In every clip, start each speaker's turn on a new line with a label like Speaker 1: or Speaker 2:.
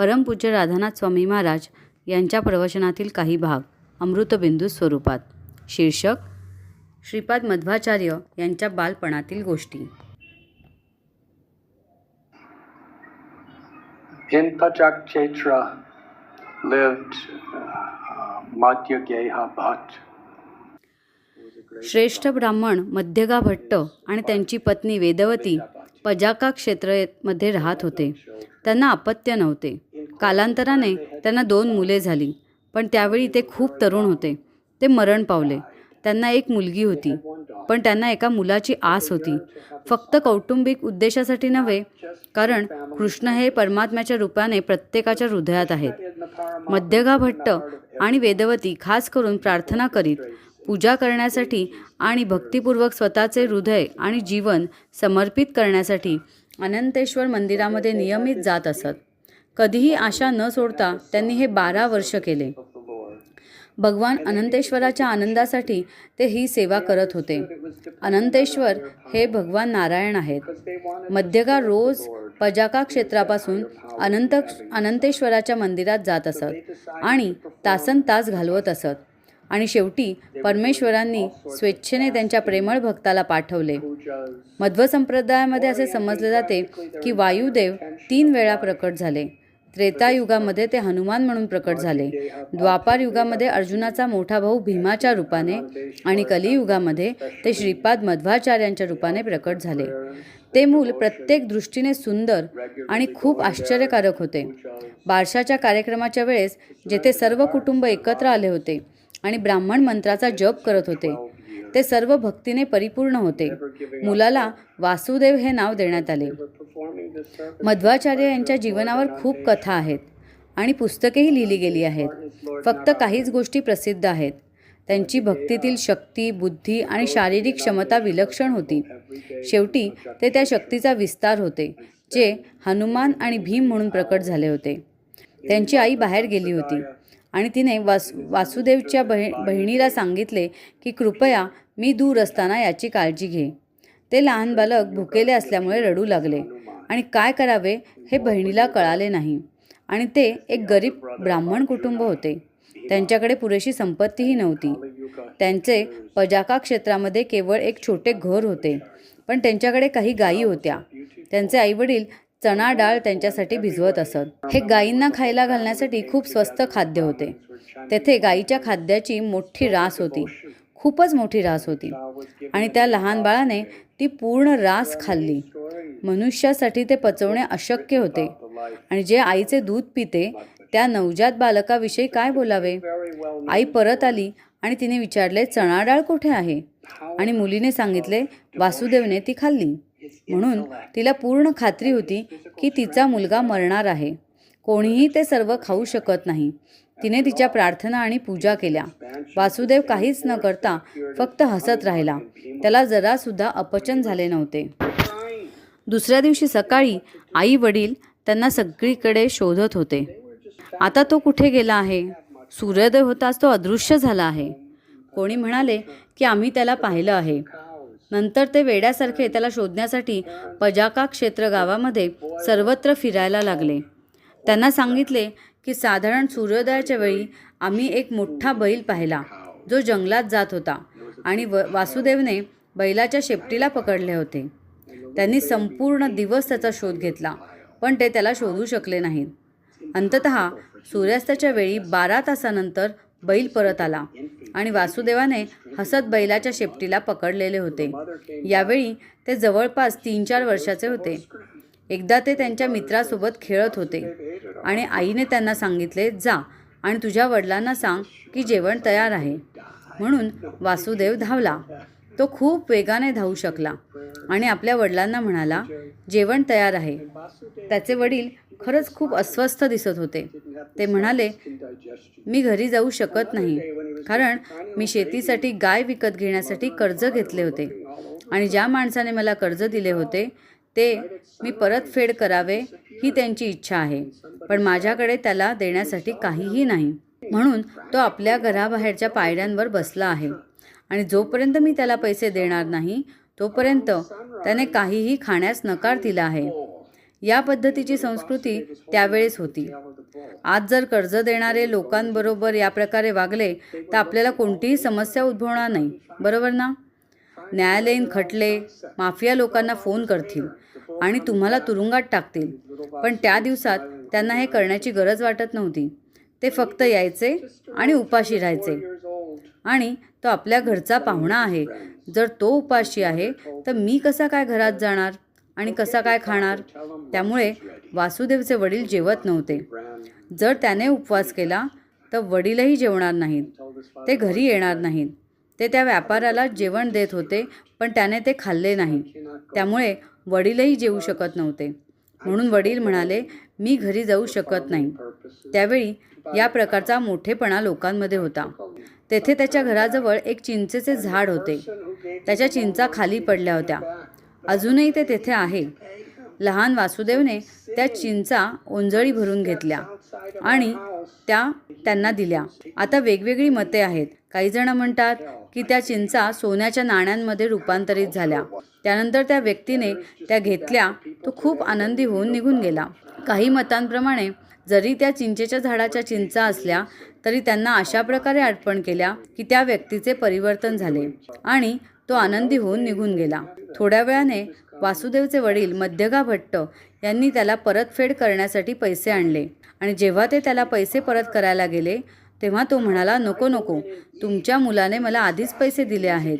Speaker 1: परमपूज्य राधानाथ स्वामी महाराज यांच्या प्रवचनातील काही भाग अमृतबिंदू स्वरूपात. शीर्षक श्रीपाद मध्वाचार्य यांच्या बालपणातील गोष्टी.
Speaker 2: In lived uh, Bhatt.
Speaker 1: श्रेष्ठ ब्राह्मण मध्यगा भट्ट आणि त्यांची पत्नी वेदवती पजाका क्षेत्रामध्ये राहत होते. त्यांना अपत्य नव्हते. कालांतराने त्यांना दोन मुले झाली पण त्यावेळी ते खूप तरुण होते. ते मरण पावले. त्यांना एक मुलगी होती पण त्यांना एका मुलाची आस होती. फक्त कौटुंबिक उद्देशासाठी नव्हे कारण कृष्ण हे परमात्म्याच्या रूपाने प्रत्येकाच्या हृदयात आहेत. मध्यगा भट्ट आणि वेदवती खास करून प्रार्थना करीत पूजा करण्यासाठी आणि भक्तिपूर्वक स्वतःचे हृदय आणि जीवन समर्पित करण्यासाठी अनंतेश्वर मंदिरामध्ये नियमित जात असत. कधीही आशा न सोडता त्यांनी हे बारा वर्ष केले. भगवान अनंतेश्वराच्या आनंदासाठी ते ही सेवा करत होते. अनंतेश्वर हे भगवान नारायण आहेत. मध्यगा रोज पजाका क्षेत्रापासून अनंत अनंतेश्वराच्या मंदिरात जात असत आणि तासन तास घालवत असत. आणि शेवटी परमेश्वरांनी स्वेच्छेने त्यांच्या प्रेमळ भक्ताला पाठवले. मध्व संप्रदायामध्ये असे समजले जाते की वायुदेव तीन वेळा प्रकट झाले. त्रेतायुगामध्ये ते हनुमान म्हणून प्रकट झाले. द्वापार युगामध्ये अर्जुनाचा मोठा भाऊ भीमाच्या रूपाने आणि कलियुगामध्ये ते श्रीपाद मध्वाचार्यांच्या रूपाने प्रकट झाले. ते मूल प्रत्येक दृष्टीने सुंदर आणि खूप आश्चर्यकारक होते. बारशाच्या कार्यक्रमाच्या वेळेस जेथे सर्व कुटुंब एकत्र आले होते आणि ब्राह्मण मंत्राचा जप करत होते. ते सर्व भक्तीने परिपूर्ण होते. मुलाला वासुदेव हे नाव देण्यात आले. मध्वाचार्य यांच्या जीवनावर खूप कथा आहेत आणि पुस्तकेही लिहिली गेली आहेत. फक्त काहीच गोष्टी प्रसिद्ध आहेत. त्यांची भक्तीतील शक्ती बुद्धी आणि शारीरिक क्षमता विलक्षण होती. शेवटी ते त्या शक्तीचा विस्तार होते जे हनुमान आणि भीम म्हणून प्रकट झाले होते. त्यांची आई बाहेर गेली होती. आणि तिने वास वासुदेवच्या बहि बहिणीला सांगितले की कृपया मी दूर असताना याची काळजी घे. ते लहान बालक भुकेले असल्यामुळे रडू लागले. आणि काय करावे हे बहिणीला कळाले नाही. आणि ते एक गरीब ब्राह्मण कुटुंब होते. त्यांच्याकडे पुरेशी संपत्तीही नव्हती. त्यांचे पजाका क्षेत्रामध्ये केवळ एक छोटे घर होते. पण त्यांच्याकडे काही गायी होत्या. त्यांचे आईवडील चणा डाळ त्यांच्यासाठी भिजवत असत. हे गायींना खायला घालण्यासाठी खूप स्वस्त खाद्य होते. तेथे गायीच्या खाद्याची मोठी रास होती. खूपच मोठी रास होती. आणि त्या लहान बाळाने ती पूर्ण रास खाल्ली. मनुष्यासाठी ते पचवणे अशक्य होते. आणि जे आईचे दूध पिते त्या नवजात बालकाविषयी काय बोलावे? आई परत आली आणि तिने विचारले चणा डाळ कुठे आहे? आणि मुलीने सांगितले वासुदेवने ती खाल्ली. म्हणून तिला पूर्ण खात्री होती की तिचा मुलगा मरणार आहे. कोणीही ते सर्व खाऊ शकत नाही. तिने तिच्या प्रार्थना आणि पूजा केल्या. वासुदेव काहीच न करता फक्त हसत राहिला. त्याला जरासुद्धा अपचन झाले नव्हते. दुसऱ्या दिवशी सकाळी आई वडील त्यांना सगळीकडे शोधत होते. आता तो कुठे गेला आहे? सूर्योदय होताच तो अदृश्य झाला आहे. कोणी म्हणाले की आम्ही त्याला पाहिलं आहे. नंतर ते वेड्यासारखे त्याला शोधण्यासाठी पजाका क्षेत्र गावामध्ये सर्वत्र फिरायला लागले. त्यांना सांगितले की साधारण सूर्योदयाच्या वेळी आम्ही एक मोठा बैल पाहिला जो जंगलात जात होता आणि व वासुदेवने बैलाच्या शेपटीला पकडले होते. त्यांनी संपूर्ण दिवस त्याचा शोध घेतला पण ते त्याला शोधू शकले नाहीत. अंतत सूर्यास्ताच्या वेळी बारा तासानंतर बैल परत आला आणि वासुदेवाने हसत बैलाच्या शेपटीला पकडलेले होते. यावेळी ते जवळपास तीन चार वर्षाचे होते. एकदा ते त्यांच्या मित्रासोबत खेळत होते आणि आईने त्यांना सांगितले जा आणि तुझ्या वडिलांना सांग की जेवण तयार आहे. म्हणून वासुदेव धावला. तो खूप वेगाने धावू शकला आणि आपल्या वडिलांना म्हणाला जेवण तयार आहे. त्याचे वडील खरंच खूप अस्वस्थ दिसत होते. ते म्हणाले मी घरी जाऊ शकत नाही कारण मी शेतीसाठी गाय विकत घेण्यासाठी कर्ज घेतले होते आणि ज्या माणसाने मला कर्ज दिले होते ते मी परतफेड करावे ही त्यांची इच्छा आहे पण माझ्याकडे त्याला देण्यासाठी काहीही नाही. म्हणून तो आपल्या घराबाहेरच्या पायऱ्यांवर बसला आहे आणि जोपर्यंत मी त्याला पैसे देणार नाही तोपर्यंत त्याने काहीही खाण्यास नकार दिला आहे. या पद्धतीची संस्कृती त्यावेळेस होती. आज जर कर्ज देणारे लोकांबरोबर या प्रकारे वागले तर आपल्याला कोणतीही समस्या उद्भवणार नाही. बरोबर ना? न्यायालयीन खटले माफिया लोकांना फोन करतील आणि तुम्हाला तुरुंगात टाकतील. पण त्या दिवसात त्यांना हे करण्याची गरज वाटत नव्हती. ते फक्त यायचे आणि उपाशी राहायचे. आणि तो आपल्या घरचा पाहुणा आहे. जर तो उपाशी आहे तर मी कसा काय घरात जाणार? आणि कसा काय खाणार? त्यामुळे वासुदेवचे वडील जेवत नव्हते. जर त्याने उपवास केला तर वडीलही जेवणार नाहीत. ते घरी येणार नाहीत. ते त्या व्यापाऱ्याला जेवण देत होते पण त्याने ते खाल्ले नाही. त्यामुळे वडीलही जेवू शकत नव्हते. म्हणून वडील म्हणाले मी घरी जाऊ शकत नाही. त्यावेळी या प्रकारचा मोठेपणा लोकांमध्ये होता. तेथे त्याच्या घराजवळ एक चिंचेचे झाड होते. त्याच्या चिंचा खाली पडल्या होत्या. अजूनही ते तेथे आहे. लहान वासुदेवने त्या चिंचा ओंजळी भरून घेतल्या आणि त्या त्यांना दिल्या. आता वेगवेगळी मते आहेत. काही जण म्हणतात की त्या चिंचा सोन्याच्या नाण्यांमध्ये रूपांतरित झाल्या. त्यानंतर त्या व्यक्तीने त्या घेतल्या. तो खूप आनंदी होऊन निघून गेला. काही मतांप्रमाणे जरी त्या चिंचेच्या झाडाच्या चिंचा असल्या तरी त्यांना अशा प्रकारे अर्पण केल्या की त्या व्यक्तीचे परिवर्तन झाले. आणि तो आनंदी होऊन निघून गेला. थोड्या वेळाने वासुदेवचे वडील मध्यगा भट्ट यांनी त्याला परतफेड करण्यासाठी पैसे आणले. आणि जेव्हा ते त्याला पैसे परत करायला गेले तेव्हा तो म्हणाला नको नको. तुमच्या मुलाने मला आधीच पैसे दिले आहेत.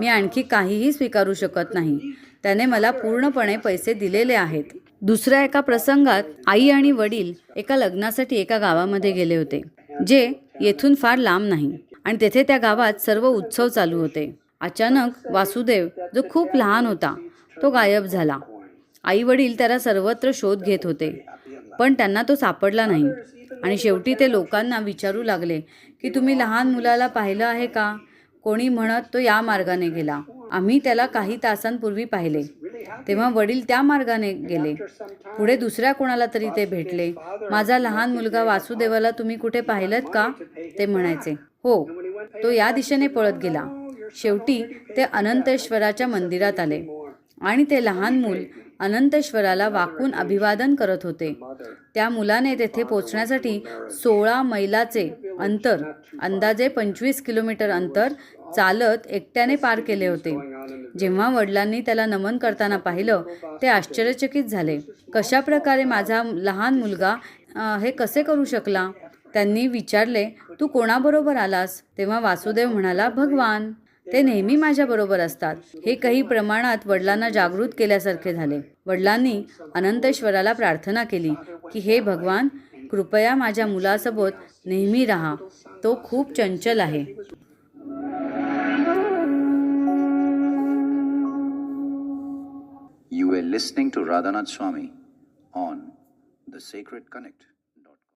Speaker 1: मी आणखी काहीही स्वीकारू शकत नाही. त्याने मला पूर्णपणे पैसे दिलेले आहेत. दुसऱ्या एका प्रसंगात आई आणि वडील एका लग्नासाठी एका गावामध्ये गेले होते जे येथून फार लांब नाही. आणि तेथे त्या गावात सर्व उत्सव चालू होते. अचानक वासुदेव जो खूप लहान होता तो गायब झाला. आई वडील त्याला सर्वत्र शोध घेत होते पण त्यांना तो सापडला नाही. आणि शेवटी ते लोकांना विचारू लागले की तुम्ही लहान मुलाला पाहिलं आहे का? कोणी म्हणत तो या मार्गाने गेला. आम्ही त्याला काही तासांपूर्वी पाहिले. तेव्हा वडील त्या मार्गाने गेले. पुढे दुसऱ्या कोणाला तरी ते भेटले. माझा लहान मुलगा वासुदेवाला तुम्ही कुठे पाहिलं का? ते म्हणायचे. हो. तो या दिशेने पळत गेला. शेवटी ते अनंतेश्वराच्या मंदिरात आले. आणि ते लहान मूल अनंतेश्वराला वाकून अभिवादन करत होते. त्या मुलाने तेथे पोचण्यासाठी सोळा मैलाचे अंतर अंदाजे पंचवीस किलोमीटर अंतर चालत एकट्याने पार केले होते. जेव्हा वडिलांनी त्याला नमन करताना पाहिलं ते आश्चर्यचकित झाले. कशा प्रकारे माझा लहान मुलगा हे कसे करू शकला? त्यांनी विचारले तू कोणाबरोबर आलास? तेव्हा वासुदेव म्हणाला भगवान. ते नेहमी माझ्याबरोबर असतात. हे काही प्रमाणात वडिलांना जागृत केल्यासारखे झाले. वडिलांनी अनंतेश्वराला प्रार्थना केली की हे भगवान कृपया माझ्या मुलासोबत नेहमी राहा. तो खूप चंचल आहे.
Speaker 3: You are listening to Radhanath Swami on the secret connect